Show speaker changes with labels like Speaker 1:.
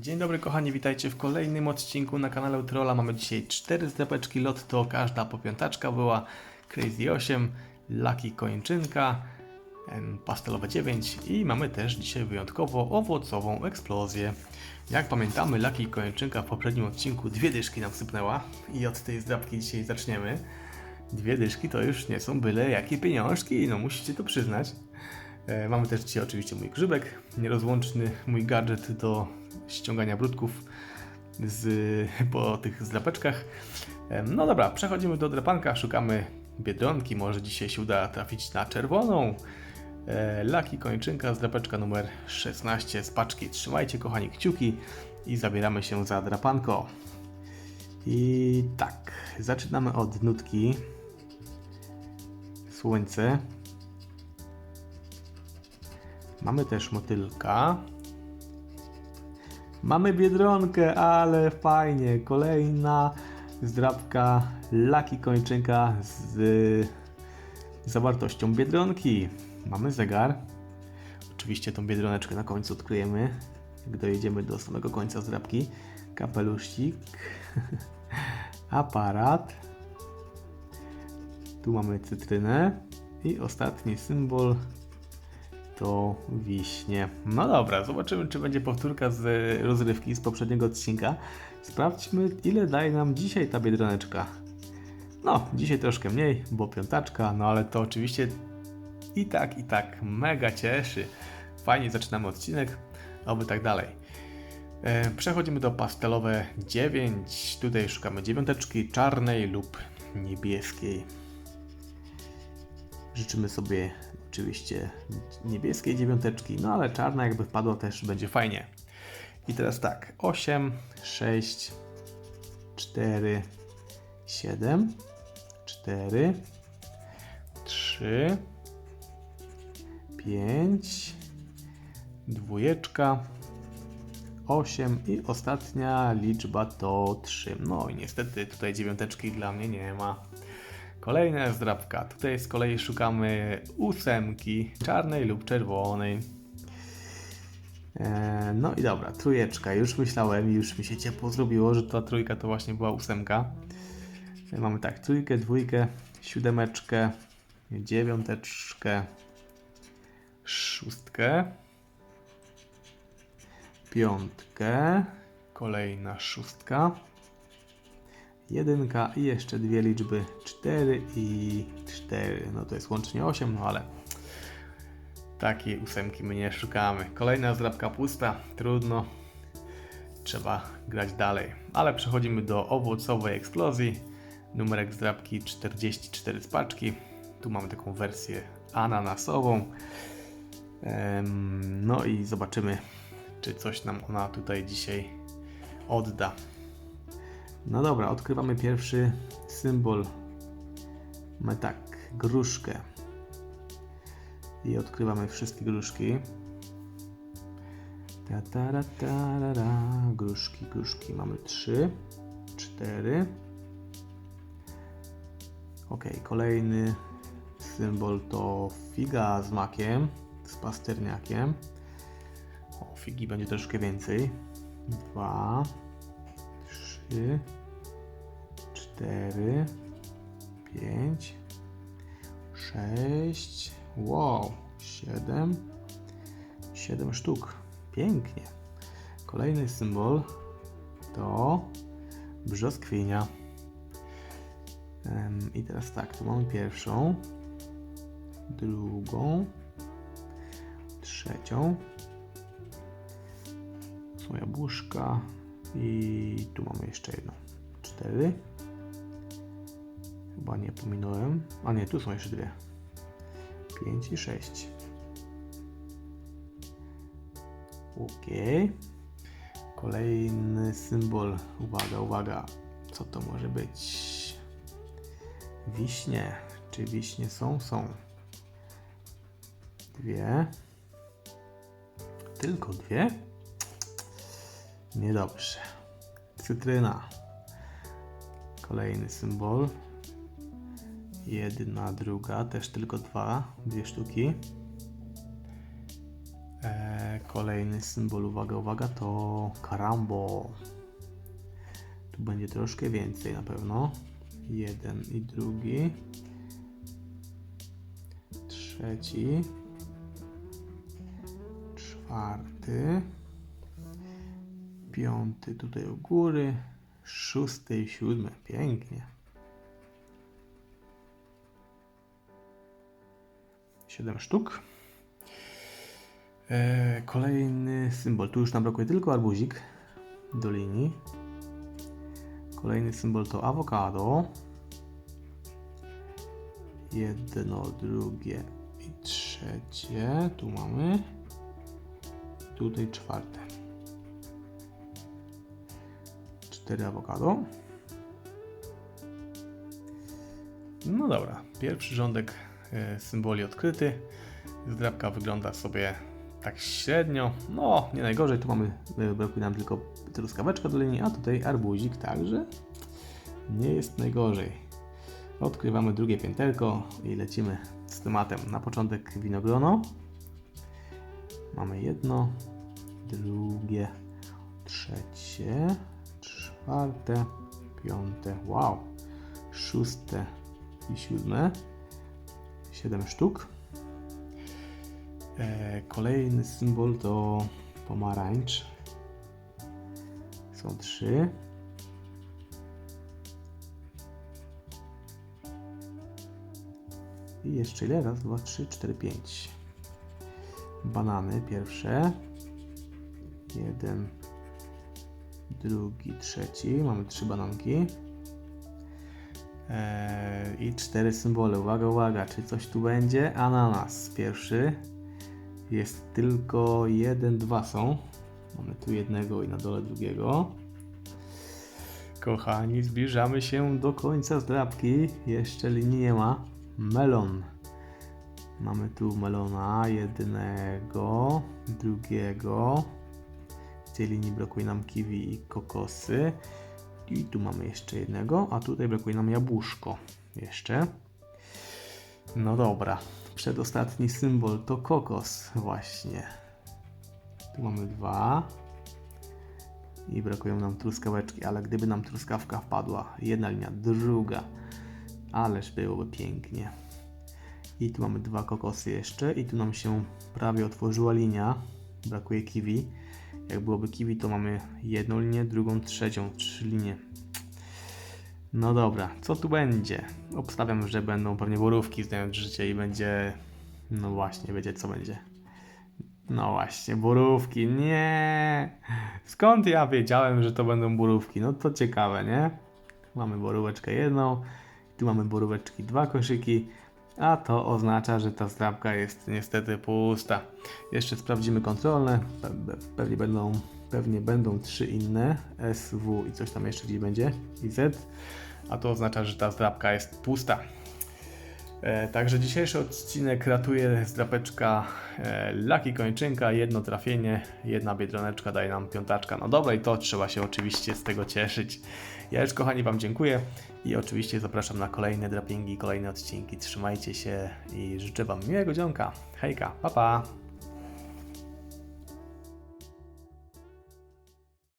Speaker 1: Dzień dobry kochani, witajcie w kolejnym odcinku na kanale Trolla. Mamy dzisiaj cztery zdrapeczki lotto, każda po piątaczka była. Crazy 8, Lucky Kończynka, Pastelowe 9 i mamy też dzisiaj wyjątkowo owocową eksplozję. Jak pamiętamy, Lucky Kończynka w poprzednim odcinku dwie dyszki nam sypnęła i od tej zdrapki dzisiaj zaczniemy. Dwie dyszki to już nie są byle jakie pieniążki, no musicie to przyznać. E, Mamy też dzisiaj oczywiście mój grzybek, nierozłączny mój gadżet do ściągania brudków z, po tych zdrapeczkach. E, No dobra, przechodzimy do drapanka, szukamy biedronki, może dzisiaj się uda trafić na czerwoną. E, Laki kończynka, zdrapeczka numer 16 z paczki. Trzymajcie kochani kciuki i zabieramy się za drapanko. I tak, zaczynamy od nutki. Słońce. Mamy też motylka. Mamy biedronkę, ale fajnie. Kolejna zdrabka Lucky kończynka z zawartością biedronki. Mamy zegar. Oczywiście tą biedroneczkę na końcu odkryjemy, jak dojedziemy do samego końca zdrabki. Kapeluszcik. Aparat. Tu mamy cytrynę. I ostatni symbol to wiśnie. No dobra, zobaczymy, czy będzie powtórka z rozrywki z poprzedniego odcinka. Sprawdźmy, ile daje nam dzisiaj ta biedroneczka. No, dzisiaj troszkę mniej, bo piątaczka, no ale to oczywiście i tak, i tak mega cieszy. Fajnie zaczynamy odcinek, oby tak dalej. E, Przechodzimy do pastelowe 9. Tutaj szukamy dziewiąteczki czarnej lub niebieskiej. Życzymy sobie oczywiście niebieskiej dziewiąteczki, no ale czarna jakby wpadła też będzie fajnie. I teraz tak, 8, 6, 4, 7, 4, 3, 5, dwójeczka, 8 i ostatnia liczba to 3. No i niestety tutaj dziewiąteczki dla mnie nie ma. Kolejna zdrabka. Tutaj z kolei szukamy ósemki, czarnej lub czerwonej. Eee, no i dobra, trójeczka. Już myślałem, już mi się ciepło zrobiło, że ta trójka to właśnie była ósemka. Mamy tak, trójkę, dwójkę, siódemeczkę, dziewiąteczkę, szóstkę, piątkę, kolejna szóstka, jedynka i jeszcze dwie liczby 4 i 4. No to jest łącznie 8, no ale takiej ósemki my nie szukamy. Kolejna zdrabka pusta, trudno. Trzeba grać dalej. Ale przechodzimy do owocowej eksplozji. Numerek zdrabki 44 z paczki. Tu mamy taką wersję ananasową. No i zobaczymy, czy coś nam ona tutaj dzisiaj odda. No dobra, odkrywamy pierwszy symbol. Mamy tak, gruszkę. I odkrywamy wszystkie gruszki. Ta, ta, ra, ta, ra, ra. Gruszki, gruszki. Mamy trzy, cztery. Ok, kolejny symbol to figa z makiem, z pasterniakiem. O, figi będzie troszkę więcej. Dwa, trzy, cztery, pięć, sześć, wow, siedem, siedem sztuk. Pięknie. Kolejny symbol to brzoskwinia. I teraz tak, tu mamy pierwszą, drugą, trzecią. Są jabłuszka, i tu mamy jeszcze jedną. Cztery. Chyba nie pominąłem. A nie, tu są jeszcze dwie. Pięć i sześć. Ok. Kolejny symbol. Uwaga, uwaga. Co to może być? Wiśnie. Czy wiśnie są? Są. Dwie. Tylko dwie? Niedobrze. Cytryna. Kolejny symbol. Jedna, druga, też tylko dwa, dwie sztuki. E, kolejny symbol, uwaga, uwaga, to karambo. Tu będzie troszkę więcej na pewno. Jeden i drugi. Trzeci. Czwarty. Piąty tutaj u góry. Szósty i siódmy. Pięknie. Siedem sztuk. E, kolejny symbol. Tu już nam brakuje tylko arbuzik do linii. Kolejny symbol to awokado. Jedno, drugie i trzecie. Tu mamy. Tutaj czwarte. Cztery awokado. No dobra, pierwszy rządek symboli odkryty. Zdrabka wygląda sobie tak średnio. No, nie najgorzej. Tu mamy, e, brakuje nam tylko truskaweczka do linii, a tutaj arbuzik, także nie jest najgorzej. Odkrywamy drugie pięterko i lecimy z tematem. Na początek winogrono. Mamy jedno, drugie, trzecie, czwarte, piąte, wow, szóste i siódme. Siedem sztuk. E, kolejny symbol to pomarańcz. Są trzy. I jeszcze ile? Raz, dwa, trzy, cztery, pięć. Banany pierwsze. Jeden, drugi, trzeci. Mamy trzy bananki. Eee, I cztery symbole. Uwaga, uwaga, czy coś tu będzie? Ananas pierwszy. Jest tylko jeden, dwa są. Mamy tu jednego i na dole drugiego. Kochani, zbliżamy się do końca zdrabki. Jeszcze linii nie ma. Melon. Mamy tu melona jednego, drugiego. W tej linii brakuje nam kiwi i kokosy. I tu mamy jeszcze jednego, a tutaj brakuje nam jabłuszko. Jeszcze. No dobra. Przedostatni symbol to kokos właśnie. Tu mamy dwa. I brakują nam truskaweczki, ale gdyby nam truskawka wpadła, jedna linia, druga, ależ byłoby pięknie. I tu mamy dwa kokosy jeszcze i tu nam się prawie otworzyła linia. Brakuje kiwi. Jak byłoby kiwi, to mamy jedną linię, drugą, trzecią, trzy linie. No dobra, co tu będzie? Obstawiam, że będą pewnie borówki znając życie i będzie... No właśnie, wiecie co będzie. No właśnie, borówki, nie! Skąd ja wiedziałem, że to będą borówki? No to ciekawe, nie? Mamy boróweczkę jedną, tu mamy boróweczki dwa koszyki, a to oznacza, że ta zdrabka jest niestety pusta. Jeszcze sprawdzimy kontrolne, Pe- pewnie będą, pewnie będą trzy inne, S, W i coś tam jeszcze gdzieś będzie, i Z, a to oznacza, że ta zdrabka jest pusta. E, także dzisiejszy odcinek ratuje zdrapeczka e, Laki Kończynka, jedno trafienie, jedna biedroneczka daje nam piątaczka. No dobra i to trzeba się oczywiście z tego cieszyć. Ja już kochani Wam dziękuję i oczywiście zapraszam na kolejne drapingi, kolejne odcinki. Trzymajcie się i życzę Wam miłego dzionka. Hejka, pa pa!